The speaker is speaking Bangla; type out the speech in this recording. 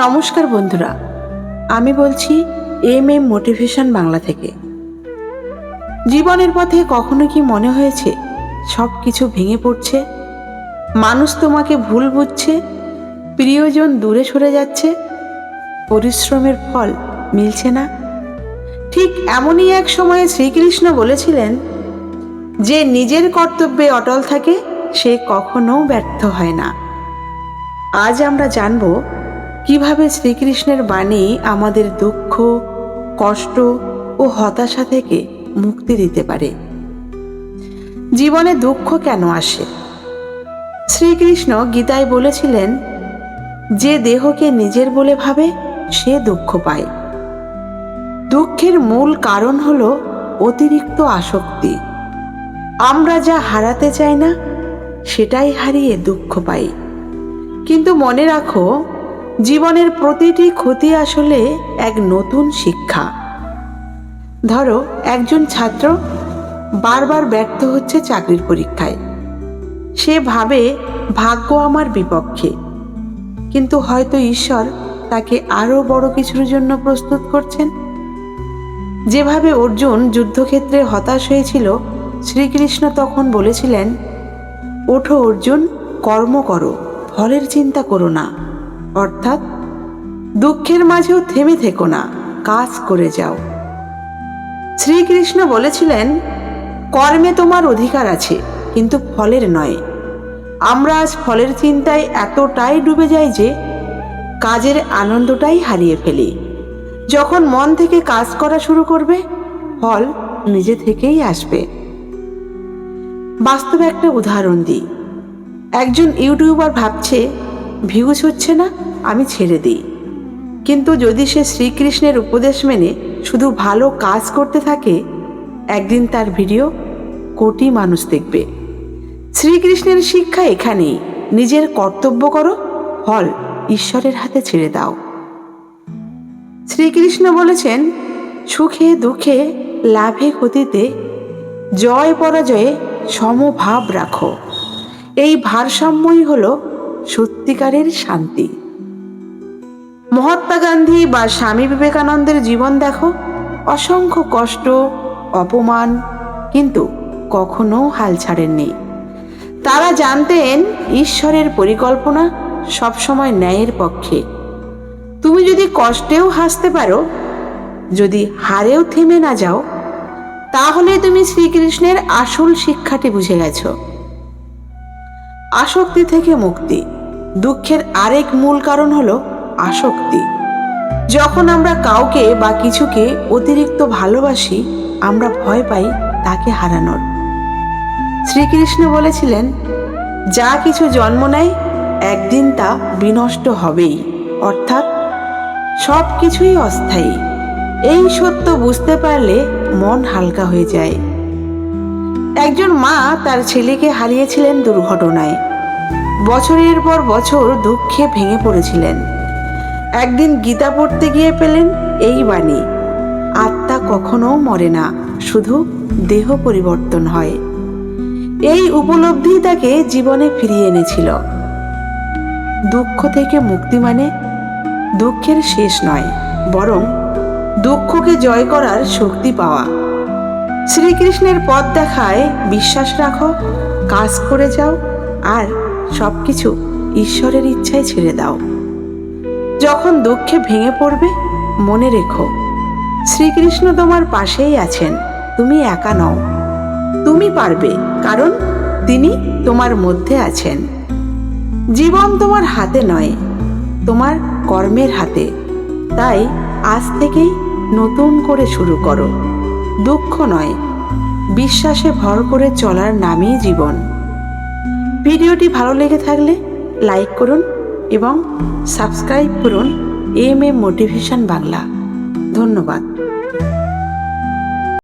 নমস্কার বন্ধুরা, আমি বলছি এম এম মোটিভেশন বাংলা থেকে। জীবনের পথে কখনো কি মনে হয়েছে সব কিছু ভেঙে পড়ছে? মানুষ তোমাকে ভুল বুঝছে, প্রিয়জন দূরে সরে যাচ্ছে, পরিশ্রমের ফল মিলছে না। ঠিক এমনই এক সময়ে শ্রীকৃষ্ণ বলেছিলেন, যে নিজের কর্তব্যে অটল থাকে, সে কখনো ব্যর্থ হয় না। আজ আমরা জানব কীভাবে শ্রীকৃষ্ণের বাণী আমাদের দুঃখ, কষ্ট ও হতাশা থেকে মুক্তি দিতে পারে? জীবনে দুঃখ কেন আসে? শ্রীকৃষ্ণ গীতায় বলেছিলেন, যে দেহকে নিজের বলে ভাবে, সে দুঃখ পায়। দুঃখের মূল কারণ হল অতিরিক্ত আসক্তি। আমরা যা হারাতে চাই না, সেটাই হারিয়ে দুঃখ পাই। কিন্তু মনে রাখো জীবনের প্রতিটি ক্ষতি আসলে এক নতুন শিক্ষা। ধরো, একজন ছাত্র বারবার ব্যর্থ হচ্ছে চাকরির পরীক্ষায়। সে ভাবে, ভাগ্য আমার বিপক্ষে। কিন্তু হয়তো ঈশ্বর তাকে আরও বড় কিছুর জন্য প্রস্তুত করছেন। যেভাবে অর্জুন যুদ্ধক্ষেত্রে হতাশ হয়েছিল, শ্রীকৃষ্ণ তখন বলেছিলেন, ওঠো অর্জুন, কর্ম করো, ফলের চিন্তা করো না। অর্থাৎ দুঃখের মাঝেও থেমে থেকো না, কাজ করে যাও। শ্রীকৃষ্ণ বলেছিলেন, কর্মে তোমার অধিকার আছে, কিন্তু ফলের নয়। আমরা আজ ফলের চিন্তায় এতটাই ডুবে যাই যে, কাজের আনন্দটাই হারিয়ে ফেলি। যখন মন থেকে কাজ করা শুরু করবে, ফল নিজে থেকেই আসবে। বাস্তবে একটা উদাহরণ দিই। একজন ইউটিউবার ভাবছে ভিউজ হচ্ছে না, আমি ছেড়ে দিই। কিন্তু যদি সে শ্রীকৃষ্ণের উপদেশ মেনে শুধু ভালো কাজ করতে থাকে, একদিন তার ভিডিও কোটি মানুষ দেখবে। শ্রীকৃষ্ণের শিক্ষা এখানেই। নিজের কর্তব্য করো, ফল ঈশ্বরের হাতে ছেড়ে দাও। শ্রীকৃষ্ণ বলেছেন, সুখে দুঃখে লাভে ক্ষতিতে জয় পরাজয়ে সমভাব রাখো। এই ভারসাম্যই হল সত্যিকারের শান্তি। মহাত্মা গান্ধী বা স্বামী বিবেকানন্দের জীবন দেখো, অসংখ্য কষ্ট, অপমান, কিন্তু কখনো হাল ছাড়েননি। তারা জানতেন ঈশ্বরের পরিকল্পনা সবসময় ন্যায়ের পক্ষে। তুমি যদি কষ্টেও হাসতে পারো, যদি হারেও থেমে না যাও, তাহলে তুমি শ্রীকৃষ্ণের আসল শিক্ষাটি বুঝে গেছো। আসক্তি থেকে মুক্তি। দুঃখের আরেক মূল কারণ হলো আসক্তি। যখন আমরা কাউকে বা কিছুকে অতিরিক্ত ভালোবাসি, আমরা ভয় পাই তাকে হারানোর। শ্রীকৃষ্ণ বলেছিলেন, যা কিছু জন্ম নেয়, একদিন তা বিনষ্ট হবেই। অর্থাৎ সব কিছুই অস্থায়ী। এই সত্য বুঝতে পারলে মন হালকা হয়ে যায়। একজন মা তার ছেলেকে হারিয়েছিলেন দুর্ঘটনায়। বছরের পর বছর দুঃখে ভেঙে পড়েছিলেন। একদিন গীতা পড়তে গিয়ে পেলেন এই বাণী, আত্মা কখনো মরে না, শুধু দেহ পরিবর্তন হয়। এই উপলব্ধি তাকে জীবনে ফিরিয়ে এনেছিল। দুঃখ থেকে মুক্তি মানে দুঃখের শেষ নয়, বরং দুঃখকে জয় করার শক্তি পাওয়া। শ্রীকৃষ্ণের পথ দেখায় বিশ্বাস রাখো, কাজ করে যাও, আর সব কিছু ঈশ্বরের ইচ্ছায় ছেড়ে দাও। যখন দুঃখে ভেঙে পড়বে, মনে রেখো, শ্রীকৃষ্ণ তোমার পাশেই আছেন, তুমি একা নও। তুমি পারবে, কারণ তিনি তোমার মধ্যে আছেন। জীবন তোমার হাতে নয়, তোমার কর্মের হাতে। তাই আজ থেকেই নতুন করে শুরু করো। দুঃখ নয়, বিশ্বাসে ভর করে চলার নামই জীবন। ভিডিওটি ভালো লেগে থাকলে লাইক করুন এবং সাবস্ক্রাইব করুন এম এম মোটিভেশন বাংলা। ধন্যবাদ।